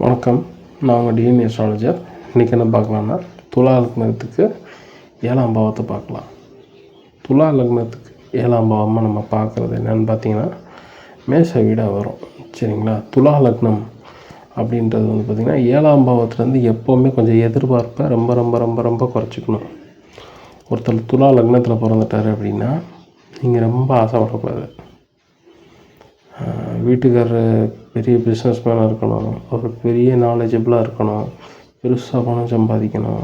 வணக்கம். நான் உங்கள் டிஎன் அஸ்ட்ராலஜர் இன்றைக்கி என்ன பார்க்கலான்னா துலா லக்னத்துக்கு ஏழாம் பாவத்தை பார்க்கலாம். துலா லக்னத்துக்கு ஏழாம் பாவமாக நம்ம பார்க்குறது என்னென்னு பார்த்தீங்கன்னா மேச வீடாக வரும். சரிங்களா? துலா லக்னம் அப்படின்றது வந்து பார்த்திங்கன்னா ஏழாம் பாவத்துலேருந்து எப்போவுமே கொஞ்சம் எதிர்பார்ப்பை ரொம்ப ரொம்ப ரொம்ப ரொம்ப குறைச்சிக்கணும். ஒருத்தர் துலா லக்னத்தில் பிறந்துட்டார் அப்படின்னா நீங்கள் ரொம்ப ஆசைப்படக்கூடாது. வீட்டுக்காரர் பெரிய பிஸ்னஸ் மேனாக இருக்கணும். ஒரு பெரிய நாலேஜபிளாக இருக்கணும். பெருசாக பணம் சம்பாதிக்கணும்.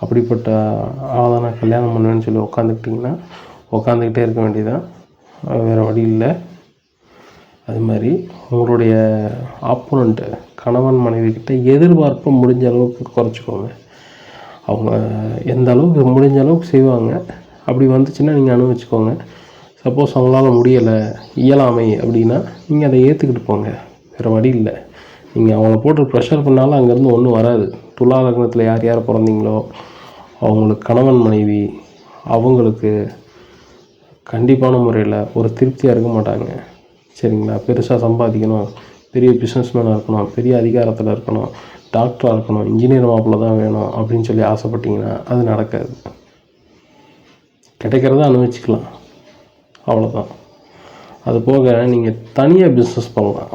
அப்படிப்பட்ட ஆளை நான் கல்யாணம் பண்ணுவேன்னு சொல்லி உட்காந்துக்கிட்டிங்கன்னா உட்காந்துக்கிட்டே இருக்க வேண்டியதான் வேறு வழி இல்லை. அது மாதிரி உங்களுடைய ஆப்போனண்ட்டு கணவன் மனைவி கிட்ட எதிர்பார்ப்பை முடிஞ்ச அளவுக்கு குறைச்சிக்கோங்க. அவங்க எந்த அளவுக்கு முடிஞ்ச அளவுக்கு செய்வாங்க. அப்படி வந்துச்சுன்னா நீங்கள் அனுபவிச்சுக்கோங்க. சப்போஸ் அவங்களால முடியலை இயலாமை அப்படின்னா நீங்கள் அதை ஏற்றுக்கிட்டு போங்க. வேறு வழி இல்லை. நீங்கள் அவங்கள போட்டு ப்ரெஷர் பண்ணாலும் அங்கேருந்து ஒன்றும் வராது. துலா லக்னத்தில் யார் யார் பிறந்தீங்களோ அவங்களுக்கு கணவன் மனைவி அவங்களுக்கு கண்டிப்பான முறையில் ஒரு திருப்தியாக இருக்க மாட்டாங்க. சரிங்களா? பெருசாக சம்பாதிக்கணும். பெரிய பிஸ்னஸ்மேனாக இருக்கணும். பெரிய அதிகாரத்தில் இருக்கணும். டாக்டராக இருக்கணும். இன்ஜினியர் மாப்பிள்ள தான் வேணும் அப்படின்னு சொல்லி ஆசைப்பட்டீங்கன்னா அது நடக்காது. கிடைக்கிறத அனுபவிச்சுக்கலாம். அவ்வளோதான் அது போக நீங்கள் தனியாக பிஸ்னஸ் பண்ணலாம்.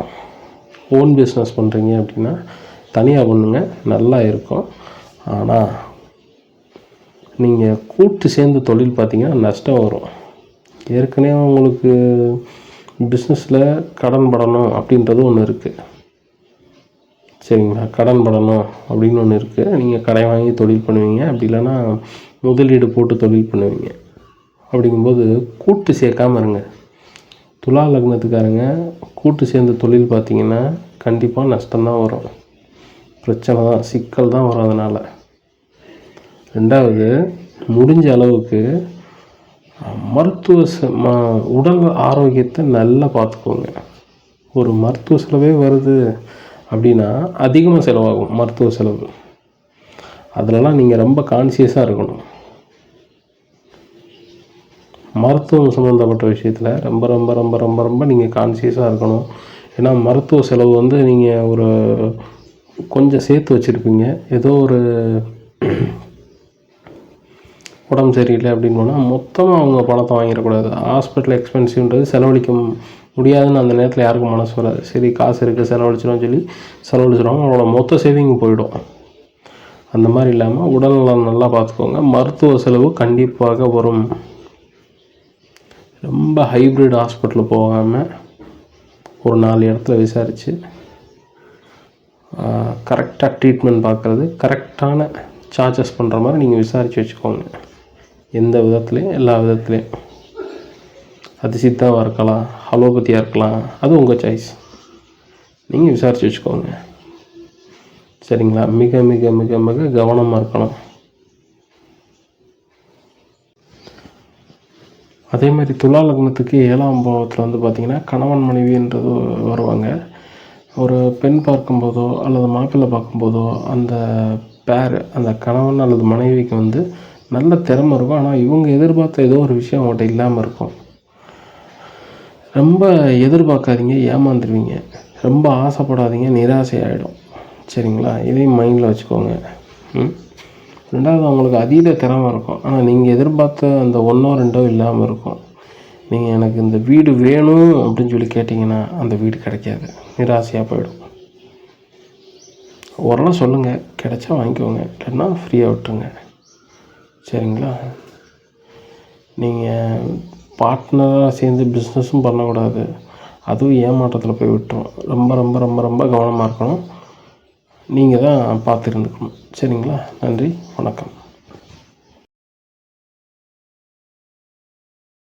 ஓன் பிஸ்னஸ் பண்ணுறீங்க அப்படின்னா தனியாக பண்ணுங்க நல்லா இருக்கும். ஆனால் நீங்கள் கூட்டு சேர்ந்து தொழில் பார்த்தீங்கன்னா நஷ்டம் வரும். ஏற்கனவே உங்களுக்கு பிஸ்னஸில் கடன் படணும் அப்படின்றது ஒன்று இருக்குது சரிங்களா? கடன் படணும் அப்படின்னு ஒன்று இருக்குது நீங்கள் கடை வாங்கி தொழில் பண்ணுவீங்க. அப்படி இல்லைன்னா முதலீடு போட்டு தொழில் பண்ணுவீங்க. அப்படிங்கும்போது கூட்டு சேர்க்காம இருங்க. துலா லக்னத்துக்காரங்க கூட்டு சேர்ந்து தொழில் பார்த்தீங்கன்னா கண்டிப்பாக நஷ்டம்தான் வரும். பிரச்சனை தான் சிக்கல் தான் வரும் அதனால். ரெண்டாவது முடிஞ்ச அளவுக்கு மருத்துவ செ- ம- உடல் ஆரோக்கியத்தை நல்லா பார்த்துக்கோங்க. ஒரு மருத்துவ செலவே வருது அப்படின்னா அதிகமாக செலவாகும் மருத்துவ செலவு. அதிலலாம் நீங்கள் ரொம்ப கான்சியஸாக இருக்கணும். மருத்துவம் சம்மந்தப்பட்ட விஷயத்தில் ரொம்ப ரொம்ப ரொம்ப ரொம்ப ரொம்ப நீங்கள் கான்சியஸாக இருக்கணும். ஏன்னா மருத்துவ செலவு வந்து நீங்கள் ஒரு கொஞ்சம் சேர்த்து வச்சுருப்பீங்க. ஏதோ ஒரு உடம்பு சரியில்லை அப்படின்னு போனால் மொத்தமாக அவங்க பணத்தை வாங்கிடக்கூடாது. ஹாஸ்பிட்டல் எக்ஸ்பென்சிவ்ன்றது செலவழிக்க முடியாதுன்னு அந்த நேரத்தில் யாருக்கும் மனசு வராது. சரி காசு இருக்குது செலவழிச்சிடும் சொல்லி செலவழிச்சிடுவாங்க அவங்களோட மொத்த சேவிங் போயிடும். அந்த மாதிரி இல்லாமல் உடல்நலம் நல்லா பார்த்துக்கோங்க. மருத்துவ செலவு கண்டிப்பாக வரும். ரொம்ப ஹைப்ரிட் ஹாஸ்பிட்டல் போகாமல் ஒரு நாலு இடத்துல விசாரித்து கரெக்டாக ட்ரீட்மெண்ட் பார்க்குறது கரெக்டான சார்ஜஸ் பண்ணுற மாதிரி நீங்கள் விசாரித்து வச்சுக்கோங்க. எந்த விதத்துலேயும் எல்லா விதத்துலேயும். அது சித்தாவாக இருக்கலாம் அலோபதியாக இருக்கலாம் அது உங்கள் சாய்ஸ் நீங்கள் விசாரித்து வச்சுக்கோங்க. சரிங்களா? மிக மிக மிக மிக கவனமாக இருக்கணும். அதே மாதிரி துலா லக்னத்துக்கு ஏழாம் பாவத்தில் வந்து பார்த்திங்கன்னா கணவன் மனைவின்றது வருவாங்க. ஒரு பெண் பார்க்கும்போதோ அல்லது மாப்பிள்ளை பார்க்கும்போதோ அந்த பேர் அந்த கணவன் அல்லது மனைவிக்கு வந்து நல்ல திறமை இருக்கும். ஆனால் இவங்க எதிர்பார்த்த ஏதோ ஒரு விஷயம் அவங்கள்ட்ட இல்லாமல் இருக்கும். ரொம்ப எதிர்பார்க்காதீங்க ஏமாந்துருவீங்க. ரொம்ப ஆசைப்படாதீங்க நிராசை ஆகிடும் சரிங்களா? இதையும் மைண்டில் வச்சுக்கோங்க. ம்? ரெண்டாவது அவங்களுக்கு அதீத திறமை இருக்கும். ஆனால் நீங்கள் எதிர்பார்த்த அந்த ஒன்றோ ரெண்டோ இல்லாமல் இருக்கும். நீங்கள் எனக்கு இந்த வீடு வேணும் அப்படின்னு சொல்லி கேட்டிங்கன்னா அந்த வீடு கிடைக்காது. நிராசையாக போயிடும். ஓரளவு சொல்லுங்கள் கிடைச்சா வாங்கிக்கோங்க. இல்லைன்னா ஃப்ரீயாக விட்டுருங்க. சரிங்களா? நீங்கள் பார்ட்னராக சேர்ந்து பிஸ்னஸும் பண்ணக்கூடாது. அதுவும் ஏமாற்றத்தில் போய் விட்டுரும். ரொம்ப ரொம்ப ரொம்ப ரொம்ப கவனமாக இருக்கணும். நீங்கள் தான் பார்த்து இருந்துக்கணும் சரிங்களா? நன்றி வணக்கம்.